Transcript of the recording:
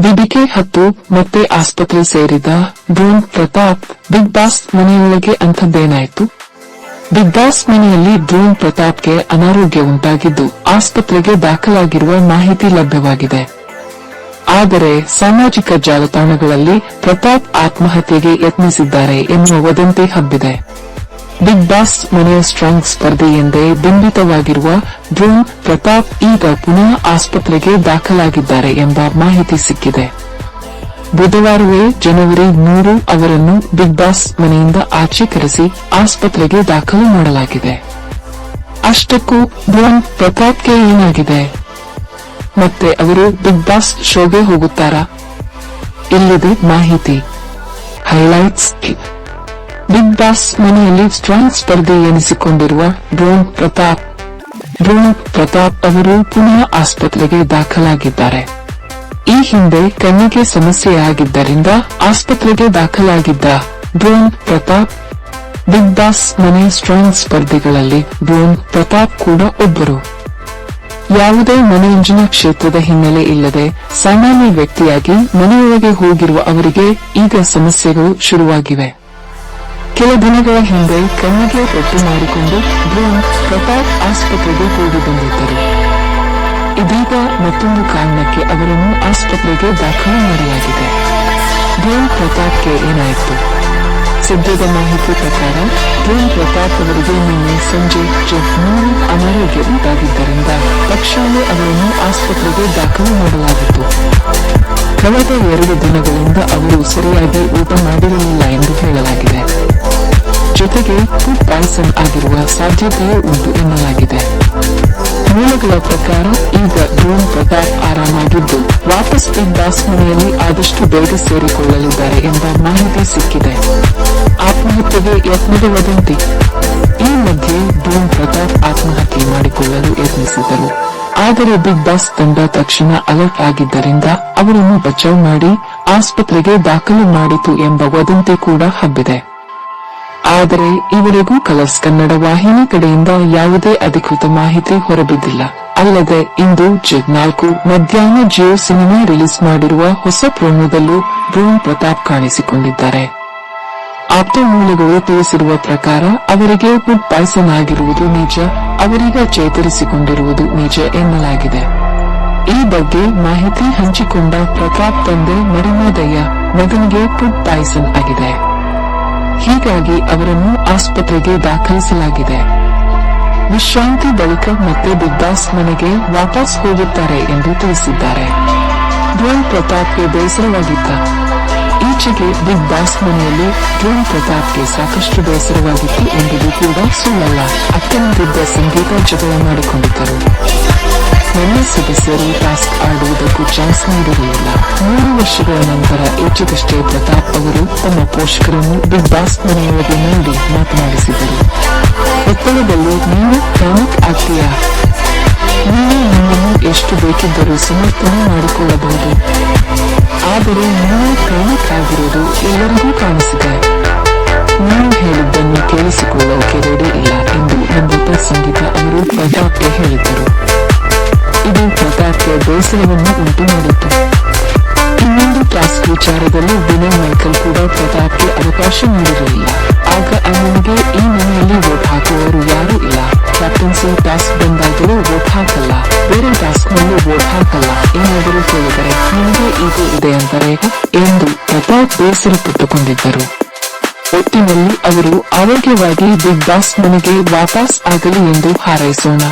BBK ಹತ್ತು ಮತ್ತೆ ಆಸ್ಪತ್ರೆ ಸೇರಿದ ಡ್ರೋನ್ ಪ್ರತಾಪ್ ಬಿಗ್ ಬಾಸ್ ಮನೆಯೊಳಗೆ ಅಂಥದ್ದೇನಾಯಿತು? ಬಿಗ್ ಬಾಸ್ ಮನೆಯಲ್ಲಿ ಡ್ರೋನ್ ಪ್ರತಾಪ್ಗೆ ಅನಾರೋಗ್ಯ ಉಂಟಾಗಿದ್ದು ಆಸ್ಪತ್ರೆಗೆ ದಾಖಲಾಗಿರುವ ಮಾಹಿತಿ ಲಭ್ಯವಾಗಿದೆ. ಆದರೆ ಸಾಮಾಜಿಕ ಜಾಲತಾಣಗಳಲ್ಲಿ ಪ್ರತಾಪ್ ಆತ್ಮಹತ್ಯೆಗೆ ಯತ್ನಿಸಿದ್ದಾರೆ ಎನ್ನುವ ವದಂತಿ ಹಬ್ಬಿದೆ. ಬಿಗ್ ಬಾಸ್ ಮನೆಯ ಸ್ಟ್ರಾಂಗ್ ಸ್ಪರ್ಧೆ ಎಂದೇ ಬಿಂಬಿತವಾಗಿರುವ ಡ್ರೋನ್ ಪ್ರತಾಪ್ ಈಗ ಪುನಃ ಆಸ್ಪತ್ರೆಗೆ ದಾಖಲಾಗಿದ್ದಾರೆ ಎಂಬ ಮಾಹಿತಿ ಸಿಕ್ಕಿದೆ. ಬುಧವಾರವೇ ಜನವರಿ ಮೂರು ಅವರನ್ನು ಬಿಗ್ ಬಾಸ್ ಮನೆಯಿಂದ ಆಚೆ ಕರೆಸಿ ಆಸ್ಪತ್ರೆಗೆ ದಾಖಲು ಮಾಡಲಾಗಿದೆ. ಅಷ್ಟಕ್ಕೂ ಡ್ರೋನ್ ಪ್ರತಾಪ್ಗೆ ಏನಾಗಿದೆ? ಮತ್ತೆ ಅವರು ಬಿಗ್ ಬಾಸ್ ಶೋಗೆ ಹೋಗುತ್ತಾರಾ? ಇಲ್ಲದೆ ಮಾಹಿತಿ. ಹೈಲೈಟ್ಸ್. ಬಿಗ್ ಬಾಸ್ ಮನೆಯಲ್ಲಿ ಸ್ಟ್ರಾಂಗ್ ಸ್ಪರ್ಧೆ ಎನಿಸಿಕೊಂಡಿರುವ ಡ್ರೋನ್ ಪ್ರತಾಪ್. ಡ್ರೋನ್ ಪ್ರತಾಪ್ ಅವರು ಪುನಃ ಆಸ್ಪತ್ರೆಗೆ ದಾಖಲಾಗಿದ್ದಾರೆ. ಈ ಹಿಂದೆ ಕಣ್ಣಿಗೆ ಸಮಸ್ಯೆಯಾಗಿದ್ದರಿಂದ ಆಸ್ಪತ್ರೆಗೆ ದಾಖಲಾಗಿದ್ದ ಡ್ರೋನ್ ಪ್ರತಾಪ್ ಬಿಗ್ ಬಾಸ್ ಮನೆ ಸ್ಟ್ರಾಂಗ್ ಸ್ಪರ್ಧೆಗಳಲ್ಲಿ ಡ್ರೋನ್ ಪ್ರತಾಪ್ ಕೂಡ ಒಬ್ಬರು. ಯಾವುದೇ ಮನೋರಂಜನಾ ಕ್ಷೇತ್ರದ ಹಿನ್ನೆಲೆ ಇಲ್ಲದೆ ಸಾಮಾನ್ಯ ವ್ಯಕ್ತಿಯಾಗಿ ಮನೆಯೊಳಗೆ ಹೋಗಿರುವ ಅವರಿಗೆ ಈಗ ಸಮಸ್ಯೆಗಳು ಶುರುವಾಗಿವೆ. ಕೆಲ ದಿನಗಳ ಹಿಂದೆ ಕಣ್ಣಿಗೆ ಪಟ್ಟಿ ಮಾಡಿಕೊಂಡು ಬ್ರೂನ್ ಪ್ರತಾಪ್ ಆಸ್ಪತ್ರೆಗೆ ಹೋಗಿ ಬಂದಿದ್ದರು. ಇದೀಗ ಮತ್ತೊಂದು ಕಾರಣಕ್ಕೆ ಅವರನ್ನು ಆಸ್ಪತ್ರೆಗೆ ದಾಖಲು ಮಾಡಲಾಗಿದೆ. ಬ್ರೂನ್ ಪ್ರತಾಪ್ಗೆ ಏನಾಯಿತು? ಸದ್ಯದ ಮಾಹಿತಿ ಪ್ರಕಾರ ಬ್ರೂನ್ ಪ್ರತಾಪ್ ಅವರಿಗೆ ನಿನ್ನೆ ಸಂಜೆ ಮೂರು ಅನಾರೋಗ್ಯ ಉಂಟಾಗಿದ್ದರಿಂದ ತಕ್ಷಣವೇ ಅವರನ್ನು ಆಸ್ಪತ್ರೆಗೆ ದಾಖಲು ಮಾಡಲಾಗಿತ್ತು. ಕಳೆದ ಎರಡು ದಿನಗಳಿಂದ ಅವರು ಸರಿಯಾಗಿ ಊಟ ಮಾಡಿರಲಿಲ್ಲ ಎಂದು ಹೇಳಲಾಗಿದೆ. ಜೊತೆಗೆ ಫುಡ್ ಪಾಯ್ಸನ್ ಆಗಿರುವ ಸಾಧ್ಯತೆಯೂ ಉಂಟು ಎನ್ನಲಾಗಿದೆ. ಮೂಲಗಳ ಪ್ರಕಾರ ಈಗ ಡ್ರೋನ್ ಪ್ರತಾಪ್ ಆರಾಮಾಗಿದ್ದು, ವಾಪಸ್ ಬಾಸ್ ಮನೆಯಲ್ಲಿ ಆದಷ್ಟು ಬೇಗ ಸೇರಿಕೊಳ್ಳಲಿದ್ದಾರೆ ಎಂಬ ಮಾಹಿತಿ ಸಿಕ್ಕಿದೆ. ಆತ್ಮಹತ್ಯೆಗೆ ಯತ್ನದ ವದಂತಿ ಈ ಮಧ್ಯೆ ಡ್ರೋನ್ ಪ್ರತಾಪ್ ಆತ್ಮಹತ್ಯೆ ಮಾಡಿಕೊಳ್ಳಲು ಯತ್ನಿಸಿದರು. ಆದರೆ ಬಿಗ್ ಬಾಸ್ ತಂಡ ತಕ್ಷಣ ಅಲರ್ಟ್ ಆಗಿದ್ದರಿಂದ ಅವರನ್ನು ಬಚಾವ್ ಮಾಡಿ ಆಸ್ಪತ್ರೆಗೆ ದಾಖಲು ಮಾಡಿತು ಎಂಬ ವದಂತಿ ಕೂಡ ಹಬ್ಬಿದೆ. ಆದರೆ ಇವರಿಗೂ ಕಲರ್ಸ್ ಕನ್ನಡ ವಾಹಿನಿ ಕಡೆಯಿಂದ ಯಾವುದೇ ಅಧಿಕೃತ ಮಾಹಿತಿ ಹೊರಬಿದ್ದಿಲ್ಲ. ಅಲ್ಲದೆ ಇಂದು ನಾಲ್ಕು ಮಧ್ಯಾಹ್ನ ಜಿಯೋ ಸಿನಿಮಾ ರಿಲೀಸ್ ಮಾಡಿರುವ ಹೊಸ ಪ್ರೋಮೋದಲ್ಲೂ ಭೂಮಿ ಪ್ರತಾಪ್ ಕಾಣಿಸಿಕೊಂಡಿದ್ದಾರೆ. ಆಪ್ತ ಮೂಲಗಳು ತಿಳಿಸಿರುವ ಪ್ರಕಾರ ಅವರಿಗೆ ಫುಡ್ ಪಾಯ್ಸನ್ ಆಗಿರುವುದು ನಿಜ, ಅವರೀಗ ಚೇತರಿಸಿಕೊಂಡಿರುವುದು ನಿಜ ಎನ್ನಲಾಗಿದೆ. ಈ ಬಗ್ಗೆ ಮಾಹಿತಿ ಹಂಚಿಕೊಂಡ ಪ್ರತಾಪ್ ತಂದೆ ಮರಿಮಾದಯ್ಯ ಮಗನಿಗೆ ಫುಡ್ ಪಾಯ್ಸನ್ ಆಗಿದೆ. ಹೀಗಾಗಿ ಅವರನ್ನು ಆಸ್ಪತ್ರೆಗೆ ದಾಖಲಿಸಲಾಗಿದೆ. ವಿಶ್ರಾಂತಿ ಬಳಿಕ ಮತ್ತೆ ಬಿಗ್ ಬಾಸ್ ಮನೆಗೆ ವಾಪಸ್ ಹೋಗುತ್ತಾರೆ ಎಂದು ತಿಳಿಸಿದ್ದಾರೆ. ಧ್ವನಿ ಪ್ರತಾಪ್ಗೆ ಬೇಸರವಾಗಿದ್ದ. ಈಚೆಗೆ ಬಿಗ್ ಬಾಸ್ ಮನೆಯಲ್ಲಿ ಧ್ವನಿ ಪ್ರತಾಪ್ಗೆ ಸಾಕಷ್ಟು ಬೇಸರವಾಗಿತ್ತು ಎಂಬುದು ಕೂಡ ಸುಳ್ಳಲ್ಲ. ಅಕ್ಕನವಿದ್ದ ಸಂಗೀತ ಜಗಳ ಮಾಡಿಕೊಂಡಿದ್ದರು. ನನ್ನ ಸದಸ್ಯರು ಟಾಸ್ಕ್ ಆಡುವುದಕ್ಕೂ ಚಾನ್ಸ್ ನೀಡಿರಲಿಲ್ಲ. ಮೂರು ವರ್ಷಗಳ ನಂತರ ಈಚೆಗಷ್ಟೇ ಪ್ರತಾಪ್ ಅವರು ತಮ್ಮ ಪೋಷಕರನ್ನು ಬಿಗ್ ಬಾಸ್ ಮನೆಯೊಳಗೆ ನೋಡಿ ಮಾತನಾಡಿಸಿದರು. ಒತ್ತಡದಲ್ಲಿ ನೀನು ಪ್ರಮುಖ ಆಗ್ತೀಯಾ? ನೀನು ನಿಮ್ಮನ್ನು ಎಷ್ಟು ಬೇಕಿದ್ದರೂ ಸಮರ್ಥನೆ ಮಾಡಿಕೊಳ್ಳಬಹುದು. ಆದರೆ ನೀವು ಪ್ರಮುಖ ಆಗಿರೋದು ಎಲ್ಲರಿಗೂ ಕಾಣಿಸಿದೆ. ನೀವು ಹೇಳಿದ್ದನ್ನು ಕೇಳಿಸಿಕೊಳ್ಳೋಕೆ ರೆಡಿ ಇಲ್ಲ ಎಂದು ನಂಬಿತ ಸಂಗೀತ ಅವರು ಪ್ರತಾಪ್ಗೆ ಹೇಳಿದ್ದರು. ಇದು ಪ್ರತಾಪ್ಗೆ ಬೇಸರವನ್ನು ಉಂಟು ಮಾಡಿತು ಇನ್ನೊಂದು ಟಾಸ್ಕ್ ವಿಚಾರದಲ್ಲಿ ವಿನಯ್ ಮೈಕಲ್ ಕೂಡ ಪ್ರತಾಪ್ಗೆ ಅವಕಾಶ ನೀಡಿರಲಿಲ್ಲ. ಆಗ ಅವನಿಗೆ ಈ ಮನೆಯಲ್ಲಿ ವೋಟ್ ಹಾಕುವವರು ಯಾರೂ ಇಲ್ಲ. ಕ್ಯಾಪ್ಟನ್ಸಿ ಟಾಸ್ಕ್ ಬಂದಾಗಲೂ ವೋಟ್ ಹಾಕಲ್ಲ. ಬೇರೆ ಟಾಸ್ಕ್ ನಲ್ಲೂ ವೋಟ್ ಹಾಕಲ್ಲ ಏನಾದರೂ ಕೇಳಿದರೆ ನಿಮಗೆ ಇದು ಇದೆ ಅಂತಾರೆ ಎಂದು ಪ್ರತಾಪ್ ಬೇಸರ ಪಟ್ಟುಕೊಂಡಿದ್ದರು ಒಟ್ಟಿನಲ್ಲಿ ಅವರು ಆರೋಗ್ಯವಾಗಿ ಬಿಗ್ ಬಾಸ್ ಮನೆಗೆ ವಾಪಸ್ ಆಗಲಿ ಎಂದು ಹಾರೈಸೋಣ.